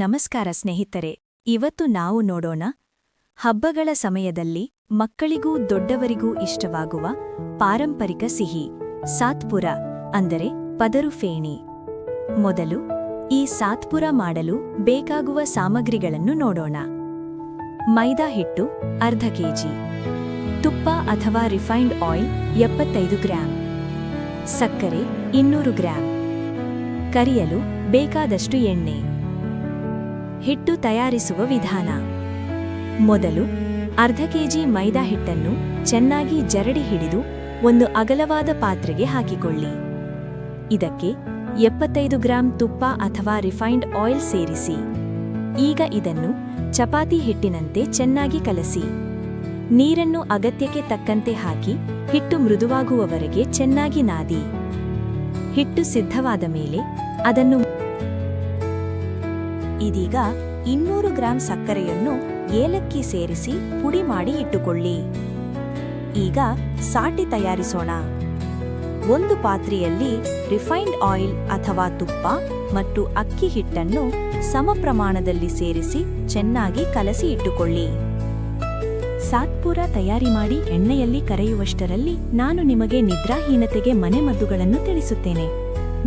ನಮಸ್ಕಾರ ಸ್ನೇಹಿತರೆ, ಇವತ್ತು ನಾವು ನೋಡೋಣ ಹಬ್ಬಗಳ ಸಮಯದಲ್ಲಿ ಮಕ್ಕಳಿಗೂ ದೊಡ್ಡವರಿಗೂ ಇಷ್ಟವಾಗುವ ಪಾರಂಪರಿಕ ಸಿಹಿ, ಸಾತ್ಪುರ ಅಂದರೆ ಪದರು ಫೇಣಿ. ಮೊದಲು ಈ ಸಾತ್ಪುರ ಮಾಡಲು ಬೇಕಾಗುವ ಸಾಮಗ್ರಿಗಳನ್ನು ನೋಡೋಣ. ಮೈದಾ ಹಿಟ್ಟು ಅರ್ಧ ಕೆಜಿ, ತುಪ್ಪ ಅಥವಾ ರಿಫೈನ್ಡ್ ಆಯಿಲ್ ಎಪ್ಪತ್ತೈದು ಗ್ರಾಂ, ಸಕ್ಕರೆ ಇನ್ನೂರು ಗ್ರಾಂ, ಕರಿಯಲು ಬೇಕಾದಷ್ಟು ಎಣ್ಣೆ. ಹಿಟ್ಟು ತಯಾರಿಸುವ ವಿಧಾನ. ಮೊದಲು ಅರ್ಧ ಕೆಜಿ ಮೈದಾ ಹಿಟ್ಟನ್ನು ಚೆನ್ನಾಗಿ ಜರಡಿ ಹಿಡಿದು ಒಂದು ಅಗಲವಾದ ಪಾತ್ರೆಗೆ ಹಾಕಿಕೊಳ್ಳಿ. ಇದಕ್ಕೆ ಎಪ್ಪತ್ತೈದು ಗ್ರಾಂ ತುಪ್ಪ ಅಥವಾ ರಿಫೈನ್ಡ್ ಆಯಿಲ್ ಸೇರಿಸಿ. ಈಗ ಇದನ್ನು ಚಪಾತಿ ಹಿಟ್ಟಿನಂತೆ ಚೆನ್ನಾಗಿ ಕಲಸಿ. ನೀರನ್ನು ಅಗತ್ಯಕ್ಕೆ ತಕ್ಕಂತೆ ಹಾಕಿ ಹಿಟ್ಟು ಮೃದುವಾಗುವವರೆಗೆ ಚೆನ್ನಾಗಿ ನಾದಿ. ಹಿಟ್ಟು ಸಿದ್ಧವಾದ ಮೇಲೆ ಅದನ್ನು ಇದೀಗ ಇನ್ನೂರು ಗ್ರಾಂ ಸಕ್ಕರೆಯನ್ನು ಏಲಕ್ಕಿ ಸೇರಿಸಿ ಪುಡಿ ಮಾಡಿ ಇಟ್ಟುಕೊಳ್ಳಿ. ಈಗ ಸಾಟಿ ತಯಾರಿಸೋಣ. ಒಂದು ಪಾತ್ರೆಯಲ್ಲಿ ರಿಫೈನ್ಡ್ ಆಯಿಲ್ ಅಥವಾ ತುಪ್ಪ ಮತ್ತು ಅಕ್ಕಿ ಹಿಟ್ಟನ್ನು ಸಮ ಪ್ರಮಾಣದಲ್ಲಿ ಸೇರಿಸಿ ಚೆನ್ನಾಗಿ ಕಲಸಿ ಇಟ್ಟುಕೊಳ್ಳಿ. ಸಾತ್ಪುರ ತಯಾರಿ ಮಾಡಿ ಎಣ್ಣೆಯಲ್ಲಿ ಕರೆಯುವಷ್ಟರಲ್ಲಿ ನಾನು ನಿಮಗೆ ನಿದ್ರಾಹೀನತೆಗೆ ಮನೆಮದ್ದುಗಳನ್ನು ತಿಳಿಸುತ್ತೇನೆ.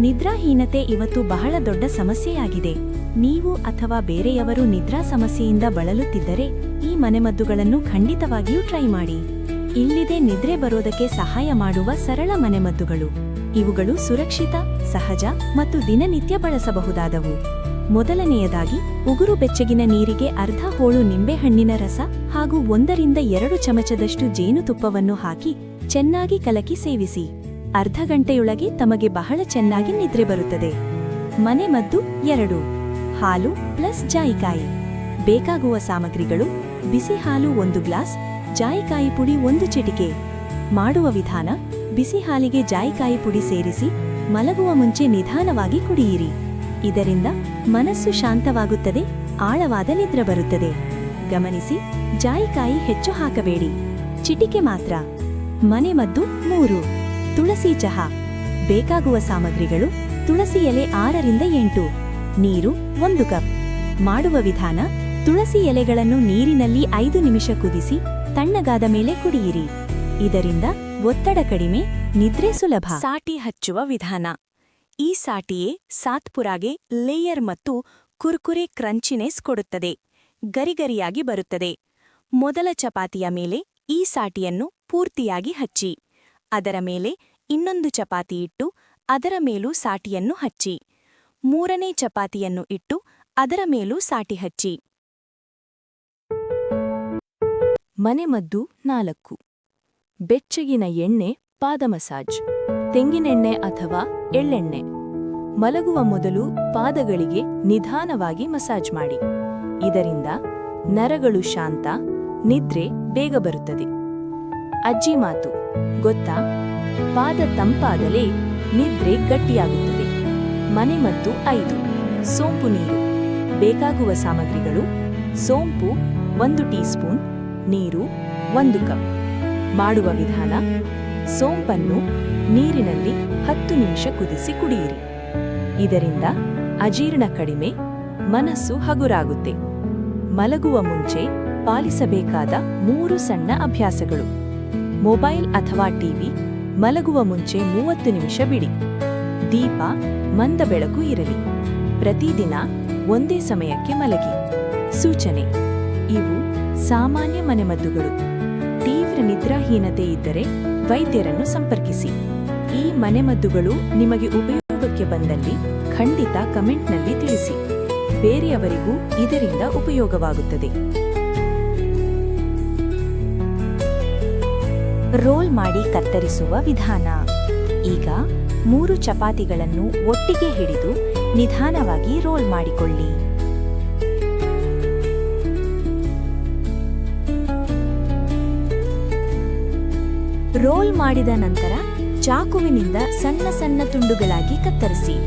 ನಿದ್ರಾಹೀನತೆ ಇವತ್ತು ಬಹಳ ದೊಡ್ಡ ಸಮಸ್ಯೆಯಾಗಿದೆ. ನೀವು ಅಥವಾ ಬೇರೆಯವರು ನಿದ್ರಾ ಸಮಸ್ಯೆಯಿಂದ ಬಳಲುತ್ತಿದ್ದರೆ ಈ ಮನೆಮದ್ದುಗಳನ್ನು ಖಂಡಿತವಾಗಿಯೂ ಟ್ರೈ ಮಾಡಿ. ಇಲ್ಲಿದೆ ನಿದ್ರೆ ಬರೋದಕ್ಕೆ ಸಹಾಯ ಮಾಡುವ ಸರಳ ಮನೆಮದ್ದುಗಳು. ಇವುಗಳು ಸುರಕ್ಷಿತ, ಸಹಜ ಮತ್ತು ದಿನನಿತ್ಯ ಬಳಸಬಹುದಾದವು. ಮೊದಲನೆಯದಾಗಿ, ಉಗುರು ಬೆಚ್ಚಗಿನ ನೀರಿಗೆ ಅರ್ಧ ಹೋಳು ನಿಂಬೆಹಣ್ಣಿನ ರಸ ಹಾಗೂ ಒಂದರಿಂದ ಎರಡು ಚಮಚದಷ್ಟು ಜೇನುತುಪ್ಪವನ್ನು ಹಾಕಿ ಚೆನ್ನಾಗಿ ಕಲಕಿ ಸೇವಿಸಿ. ಅರ್ಧ ಗಂಟೆಯೊಳಗೆ ತಮಗೆ ಬಹಳ ಚೆನ್ನಾಗಿ ನಿದ್ರೆ ಬರುತ್ತದೆ. ಮನೆಮದ್ದು ಎರಡು. ಹಾಲು ಪ್ಲಸ್ ಜಾಯಿಕಾಯಿ. ಬೇಕಾಗುವ ಸಾಮಗ್ರಿಗಳು, ಬಿಸಿ ಹಾಲು ಒಂದು ಗ್ಲಾಸ್, ಜಾಯಿಕಾಯಿ ಪುಡಿ ಒಂದು ಚಿಟಿಕೆ. ಮಾಡುವ ವಿಧಾನ, ಬಿಸಿ ಹಾಲಿಗೆ ಜಾಯಿಕಾಯಿ ಪುಡಿ ಸೇರಿಸಿ, ಮಲಗುವ ಮುಂಚೆ ನಿಧಾನವಾಗಿ ಕುಡಿಯಿರಿ. ಇದರಿಂದ ಮನಸ್ಸು ಶಾಂತವಾಗುತ್ತದೆ, ಆಳವಾದ ನಿದ್ರೆ ಬರುತ್ತದೆ. ಗಮನಿಸಿ, ಜಾಯಿಕಾಯಿ ಹೆಚ್ಚು ಹಾಕಬೇಡಿ. ಚಿಟಿಕೆ ಮಾತ್ರ. ಮನೆಮದ್ದು ಮೂರು. ತುಳಸಿ ಚಹಾ. ಬೇಕಾಗುವ ಸಾಮಗ್ರಿಗಳು, ತುಳಸಿ ಎಲೆ ಆರರಿಂದ ಎಂಟು. ನೀರು ಒಂದು ಕಪ್. ಮಾಡುವ ವಿಧಾನ, ತುಳಸಿ ಎಲೆಗಳನ್ನು ನೀರಿನಲ್ಲಿ ಐದು ನಿಮಿಷ ಕುದಿಸಿ, ತಣ್ಣಗಾದ ಮೇಲೆ ಕುಡಿಯಿರಿ. ಇದರಿಂದ ಒತ್ತಡ ಕಡಿಮೆ, ನಿದ್ರೆ ಸುಲಭ. ಸಾಟಿ ಹಚ್ಚುವ ವಿಧಾನ. ಈ ಸಾಟಿಯೇ ಸಾತ್ಪುರಾಗೆ ಲೇಯರ್ ಮತ್ತು ಕುರ್ಕುರೆ ಕ್ರಂಚಿನೆಸ್ ಕೊಡುತ್ತದೆ. ಗರಿಗರಿಯಾಗಿ ಬರುತ್ತದೆ. ಮೊದಲ ಚಪಾತಿಯ ಮೇಲೆ ಈ ಸಾಟಿಯನ್ನು ಪೂರ್ತಿಯಾಗಿ ಹಚ್ಚಿ. ಅದರ ಮೇಲೆ ಇನ್ನೊಂದು ಚಪಾತಿ ಇಟ್ಟು ಅದರ ಮೇಲೂ ಸಾಟಿಯನ್ನು ಹಚ್ಚಿ. ಮೂರನೇ ಚಪಾತಿಯನ್ನು ಇಟ್ಟು ಅದರ ಮೇಲೂ ಸಾಟಿ ಹಚ್ಚಿ. ಮನೆಮದ್ದು ನಾಲ್ಕು. ಬೆಚ್ಚಗಿನ ಎಣ್ಣೆ, ಪಾದ ಮಸಾಜ್. ತೆಂಗಿನೆಣ್ಣೆ ಅಥವಾ ಎಳ್ಳೆಣ್ಣೆ. ಮಲಗುವ ಮೊದಲು ಪಾದಗಳಿಗೆ ನಿಧಾನವಾಗಿ ಮಸಾಜ್ ಮಾಡಿ. ಇದರಿಂದ ನರಗಳು ಶಾಂತ, ನಿದ್ರೆ ಬೇಗ ಬರುತ್ತದೆ. ಅಜ್ಜಿ ಮಾತು, ಗೊತ್ತಾ? ಪಾದ ತಂಪಾದಲೇ ನಿದ್ರೆ ಗಟ್ಟಿಯಾಗುತ್ತದೆ. ಮನೆಮದ್ದು ಐದು. ಸೋಂಪು ನೀರು. ಬೇಕಾಗುವ ಸಾಮಗ್ರಿಗಳು. ಸೋಂಪು ಒಂದು ಟೀಸ್ಪೂನ್, ನೀರು ಒಂದು ಕಪ್. ಮಾಡುವ ವಿಧಾನ, ಸೋಂಪನ್ನು ನೀರಿನಲ್ಲಿ ಹತ್ತು ನಿಮಿಷ ಕುದಿಸಿ ಕುಡಿಯಿರಿ. ಇದರಿಂದ ಅಜೀರ್ಣ ಕಡಿಮೆ, ಮನಸ್ಸು ಹಗುರಾಗುತ್ತೆ. ಮಲಗುವ ಮುಂಚೆ ಪಾಲಿಸಬೇಕಾದ ಮೂರು ಸಣ್ಣ ಅಭ್ಯಾಸಗಳು. ಮೊಬೈಲ್ ಅಥವಾ ಟಿವಿ ಮಲಗುವ ಮುಂಚೆ ಮೂವತ್ತು ನಿಮಿಷ ಬಿಡಿ. ದೀಪ ಮಂದ ಬೆಳಕು ಇರಲಿ. ಪ್ರತಿದಿನ ಒಂದೇ ಸಮಯಕ್ಕೆ ಮಲಗಿ. ಸೂಚನೆ, ಇವು ಸಾಮಾನ್ಯ ಮನೆಮದ್ದುಗಳು. ತೀವ್ರ ನಿದ್ರಾಹೀನತೆ ಇದ್ದರೆ ವೈದ್ಯರನ್ನು ಸಂಪರ್ಕಿಸಿ. ಈ ಮನೆಮದ್ದುಗಳು ನಿಮಗೆ ಉಪಯೋಗಕ್ಕೆ ಬಂದಲ್ಲಿ ಖಂಡಿತ ಕಮೆಂಟ್ನಲ್ಲಿ ತಿಳಿಸಿ. ಬೇರೆಯವರಿಗೂ ಇದರಿಂದ ಉಪಯೋಗವಾಗುತ್ತದೆ. ರೋಲ್ ಮಾಡಿ ಕತ್ತರಿಸುವ ವಿಧಾನ. ಈಗ ಮೂರು ಚಪಾತಿಗಳನ್ನು ಒಟ್ಟಿಗೆ ಹಿಡಿದು ನಿಧಾನವಾಗಿ ರೋಲ್ ಮಾಡಿಕೊಳ್ಳಿ. ರೋಲ್ ಮಾಡಿದ ನಂತರ ಚಾಕುವಿನಿಂದ ಸಣ್ಣ ಸಣ್ಣ ತುಂಡುಗಳಾಗಿ ಕತ್ತರಿಸಿ.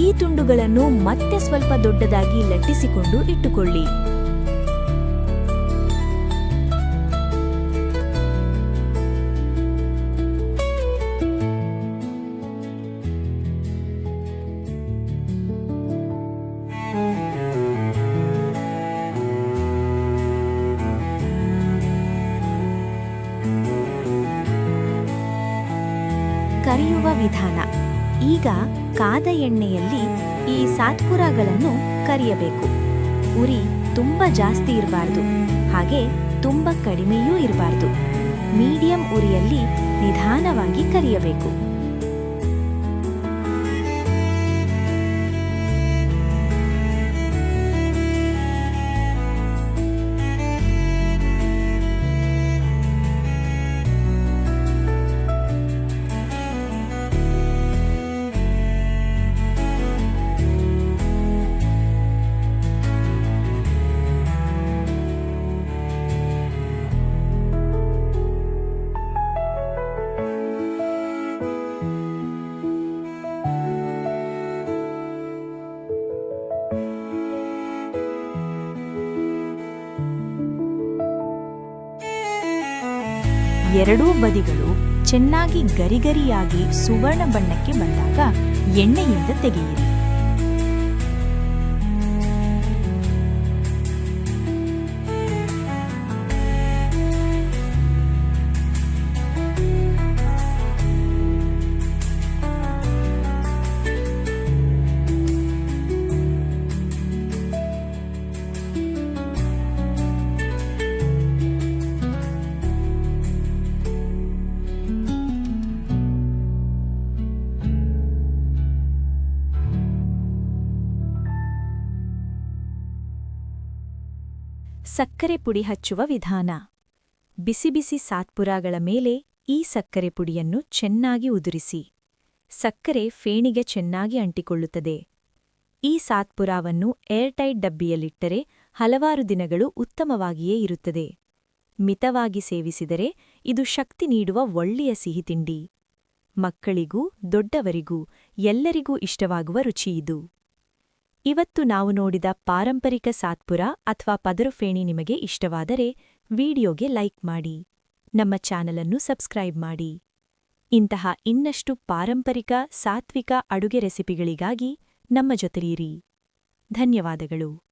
ಈ ತುಂಡುಗಳನ್ನು ಮತ್ತೆ ಸ್ವಲ್ಪ ದೊಡ್ಡದಾಗಿ ಲಟ್ಟಿಸಿಕೊಂಡು ಇಟ್ಟುಕೊಳ್ಳಿ. ಕರಿಯುವ ವಿಧಾನ. ಈಗ ಕಾದ ಎಣ್ಣೆಯಲ್ಲಿ ಈ ಸಾತ್ಪುರಗಳನ್ನು ಕರಿಯಬೇಕು. ಉರಿ ತುಂಬ ಜಾಸ್ತಿ ಇರಬಾರ್ದು. ಹಾಗೆ ತುಂಬ ಕಡಿಮೆಯೂ ಇರಬಾರ್ದು. ಮೀಡಿಯಂ ಉರಿಯಲ್ಲಿ ನಿಧಾನವಾಗಿ ಕರಿಯಬೇಕು. ಎರಡೂ ಬದಿಗಳು ಚೆನ್ನಾಗಿ ಗರಿಗರಿಯಾಗಿ ಸುವರ್ಣ ಬಣ್ಣಕ್ಕೆ ಬಂದಾಗ ಎಣ್ಣೆಯಿಂದ ತೆಗೆಯಿರಿ. ಸಕ್ಕರೆ ಪುಡಿ ಹಚ್ಚುವ ವಿಧಾನ. ಬಿಸಿ ಬಿಸಿ ಸಾತ್ಪುರಾಗಳ ಮೇಲೆ ಈ ಸಕ್ಕರೆ ಪುಡಿಯನ್ನು ಚೆನ್ನಾಗಿ ಉದುರಿಸಿ. ಸಕ್ಕರೆ ಫೇಣಿಗೆ ಚೆನ್ನಾಗಿ ಅಂಟಿಕೊಳ್ಳುತ್ತದೆ. ಈ ಸಾತ್ಪುರಾವನ್ನು ಏರ್ಟೈಟ್ ಡಬ್ಬಿಯಲ್ಲಿಟ್ಟರೆ ಹಲವಾರು ದಿನಗಳು ಉತ್ತಮವಾಗಿಯೇ ಇರುತ್ತದೆ. ಮಿತವಾಗಿ ಸೇವಿಸಿದರೆ ಇದು ಶಕ್ತಿ ನೀಡುವ ಒಳ್ಳೆಯ ಸಿಹಿತಿಂಡಿ ಮಕ್ಕಳಿಗೂ, ದೊಡ್ಡವರಿಗೂ, ಎಲ್ಲರಿಗೂ ಇಷ್ಟವಾಗುವ ರುಚಿಯಿದು ಇವತ್ತು ನಾವು ನೋಡಿದ ಪಾರಂಪರಿಕ ಸಾತ್ಪುರ ಅಥವಾ ಪದರುಫೇಣಿ ನಿಮಗೆ ಇಷ್ಟವಾದರೆ ವಿಡಿಯೋಗೆ ಲೈಕ್ ಮಾಡಿ. ನಮ್ಮ ಚಾನಲನ್ನು ಸಬ್ಸ್ಕ್ರೈಬ್ ಮಾಡಿ. ಇಂತಹ ಇನ್ನಷ್ಟು ಪಾರಂಪರಿಕ, ಸಾತ್ವಿಕ ಅಡುಗೆ ರೆಸಿಪಿಗಳಿಗಾಗಿ ನಮ್ಮ ಜೊತೆಯಿರಿ ಧನ್ಯವಾದಗಳು.